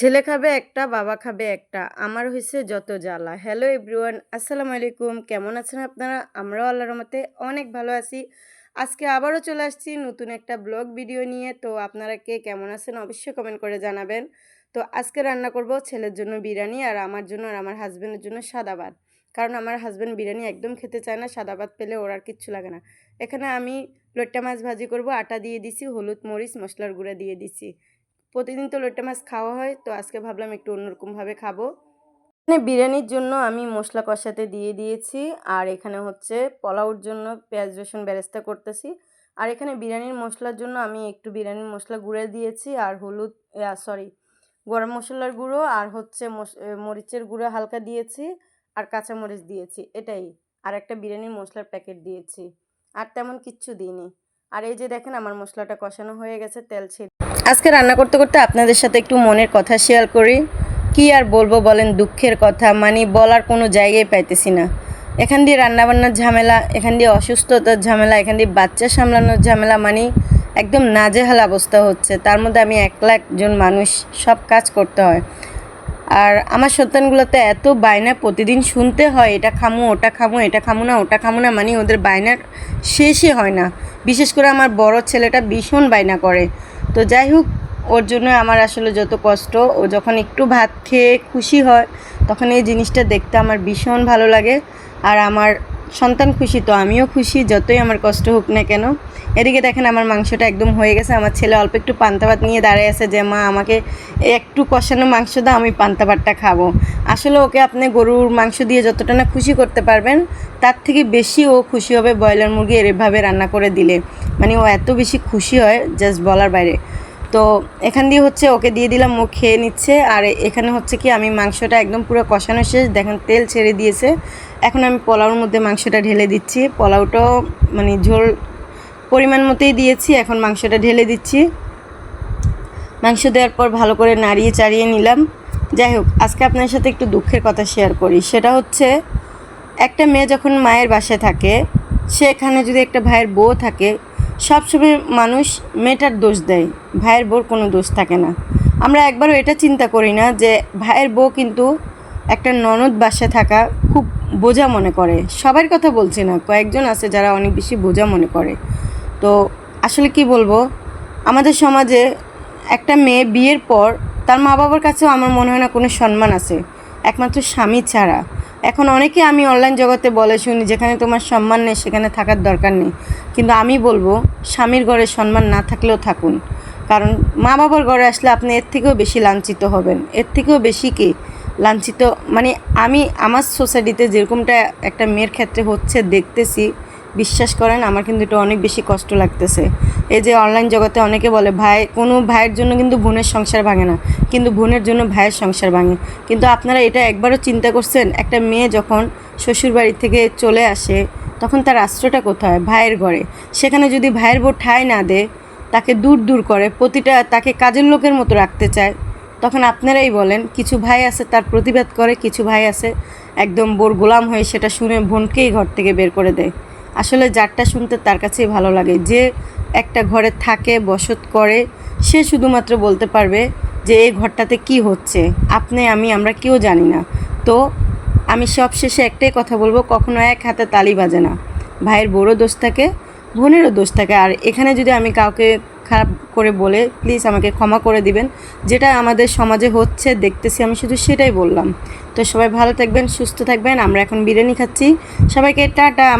ছেলে খাবে একটা, বাবা খাবে একটা। আমার হয়েছে যত জ্বালা। হ্যালো এভরিওয়ান আসসালামু আলাইকুম। কেমন আছেন আপনারা? আমরাও আল্লাহর মতে অনেক ভালো আছি। আজকে আবারও চলে আসছি নতুন একটা ব্লগ ভিডিও নিয়ে। তো আপনারা কে কেমন আছেন অবশ্যই কমেন্ট করে জানাবেন। তো আজকে রান্না করব ছেলের জন্য বিরিয়ানি আর আমার জন্য আর আমার হাজব্যান্ডের জন্য সাদা ভাত। কারণ আমার হাজব্যান্ড বিরিয়ানি একদম খেতে চায় না, সাদা ভাত পেলে ওর আর কিচ্ছু লাগে না। এখানে আমি লোট্টা মাছ ভাজি করব, আটা দিয়ে দিছি, হলুদ মরিচ, মশলার গুঁড়া দিয়ে দিছি। প্রতিদিন তো লোট্টা মাছ খাওয়া হয়, তো আজকে ভাবলাম একটু অন্যরকমভাবে খাব। এখানে বিরিয়ানির জন্য আমি মশলা কষাতে দিয়ে দিয়েছি, আর এখানে হচ্ছে পোলাওর জন্য পেঁয়াজ, রসুন বেরেস্তা করতেছি। আর এখানে বিরিয়ানির মশলার জন্য আমি একটু বিরিয়ানির মশলা গুঁড়ে দিয়েছি, আর হলুদ সরি গরম মশলার গুঁড়ো, আর হচ্ছে মরিচের গুঁড়ো হালকা দিয়েছি, আর কাঁচা মরিচ দিয়েছি, এটাই। আর একটা বিরিয়ানির মশলার প্যাকেট দিয়েছি, আর তেমন কিচ্ছু দিইনি। আর এই যে দেখেন আমার মশলাটা কষানো হয়ে গেছে, তেল ছেড়ে আজকে রান্না করতে করতে আপনাদের সাথে একটু মনের কথা শেয়ার করি। কি আর বলব বলেন, দুঃখের কথা। মানে বলার কোনো জায়গায় পাইতেছি না। এখান দিয়ে রান্নাবান্নার ঝামেলা, এখান দিয়ে অসুস্থতার ঝামেলা, এখান দিয়ে বাচ্চা সামলানোর ঝামেলা মানে একদম নাজেহাল অবস্থা হচ্ছে। তার মধ্যে আমি একলা একজন মানুষ, সব কাজ করতে হয়। আর আমার সন্তানগুলোতে এত বায়না প্রতিদিন শুনতে হয়, এটা খামু, ওটা খামু, এটা খামু না, ওটা খামু না মানে ওদের বায়নার শেষই হয় না। বিশেষ করে আমার বড় ছেলেটা ভীষণ বায়না করে। তো যাই হোক, ওর জন্য আমার আসলে যত কষ্ট। ও যখন একটু ভাত খেয়ে খুশি হয়, তখন এই জিনিসটা দেখতে আমার ভীষণ ভালো লাগে। আর আমার সন্তান খুশি তো, আমিও খুশি, যতই আমার কষ্ট হোক না কেন। এদিকে দেখেন আমার মাংসটা একদম হয়ে গেছে, আমার ছেলে অল্প একটু পান্তা ভাত নিয়ে দাঁড়িয়ে আছে যে, মা, আমাকে একটু কষানো মাংস দাও, আমি পান্তা ভাতটা খাব। আসলে ওকে আপনি গরুর মাংস দিয়ে যতটা না খুশি করতে পারবেন, তার থেকে বেশি ও খুশি হবে ব্রয়লার মুরগি এভাবে রান্না করে দিলে। মানে ও এত বেশি খুশি হয় জাস্ট বলার বাইরে। তো এখান দিয়ে হচ্ছে ওকে দিয়ে দিলাম, ও খেয়ে নিচ্ছে। আর এখানে হচ্ছে কি আমি মাংসটা একদম পুরো কষানো শেষ। দেখেন তেল ছেড়ে দিয়েছে। এখন আমি পোলাওর মধ্যে মাংসটা ঢেলে দিচ্ছি। পোলাওটাও মানে ঝোল পরিমাণ মতোই দিয়েছি। এখন মাংসটা ঢেলে দিচ্ছি। মাংস দেওয়ার পর ভালো করে নাড়িয়ে চাড়িয়ে নিলাম। যাই হোক, আজকে আপনার সাথে একটু দুঃখের কথা শেয়ার করি। সেটা হচ্ছে, একটা মেয়ে যখন মায়ের বাসায় থাকে সেখানে যদি একটা ভাইয়ের বউ থাকে সবসময় মানুষ মেয়েটার দোষ দেয়, ভাইয়ের বউর কোনো দোষ থাকে না। আমরা একবারও এটা চিন্তা করি না যে ভাইয়ের বউ কিন্তু একটা ননদ বাসায় থাকা খুব বোঝা মনে করে। সবার কথা বলছি না, কয়েকজন আছে যারা অনেক বেশি বোঝা মনে করে। তো আসলে কি বলব, আমাদের সমাজে একটা মেয়ে বিয়ের পর তার মা বাবার কাছেও আমার মনে হয় না কোনো সম্মান আছে। একমাত্র স্বামী ছাড়া। এখন অনেকে আমি অনলাইন জগতে বলে শুনি, যেখানে তোমার সম্মান নেই, সেখানে থাকার দরকার নেই। কিন্তু আমি বলব, স্বামীর ঘরে সম্মান না থাকলেও থাকুন। কারণ মা বাবার ঘরে আসলে আপনি এর থেকেও বেশি লাঞ্ছিত হবেন। এর থেকেও বেশি কি? লাঞ্ছিত মানে আমি, আমার সোসাইটিতে যেরকমটা একটা মেয়ের ক্ষেত্রে হচ্ছে, দেখতেছি বিশ্বাস করেন, আমার কিন্তু এটা অনেক বেশি কষ্ট লাগতেছে। এই যে অনলাইন জগতে অনেকে বলে, ভাই, কোনো ভাইয়ের জন্য কিন্তু বোনের সংসার ভাঙে না, কিন্তু বোনের জন্য ভাইয়ের সংসার ভাঙে। কিন্তু আপনারা এটা একবারও চিন্তা করছেন? একটা মেয়ে যখন শ্বশুর বাড়ি থেকে চলে আসে, তখন তার আশ্রয়টা কোথায়? ভাইয়ের ঘরে। সেখানে যদি ভাইয়ের বউ ঠাঁই না দেয়, তাকে দূর দূর করে, প্রতিটা তাকে কাজের লোকের মতো রাখতে চায়, তখন আপনারাই বলেন, কিছু ভাই আছে, তার প্রতিবাদ করে, কিছু ভাই আছে, একদম বোর গোলাম হয়ে সেটা শুনে বোনকেই ঘর থেকে বের করে দেয়। আসলে যারটা শুনতে তার কাছেই ভালো লাগে। যে একটা ঘরে থাকে, বসত করে, সে শুধুমাত্র বলতে পারবে যে এই ঘরটাতে কি হচ্ছে। আপনি, আমি, আমরা কেউ জানি না। তো আমি সব শেষে একটাই কথা বলব, কখনো এক হাতে তালি বাজে না। ভাইয়ের বড় দোষ থাকে, বোনেরও দোষ থাকে। আর এখানে যদি আমি কাউকে খারাপ করে বলে প্লিজ আমাকে ক্ষমা করে দিবেন। যেটা আমাদের সমাজে হচ্ছে, দেখতেছি আমি শুধু সেটাই বললাম। তো সবাই ভালো থাকবেন, সুস্থ থাকবেন। আমরা এখন বিরিয়ানি খাচ্ছি। সবাইকে টাটা।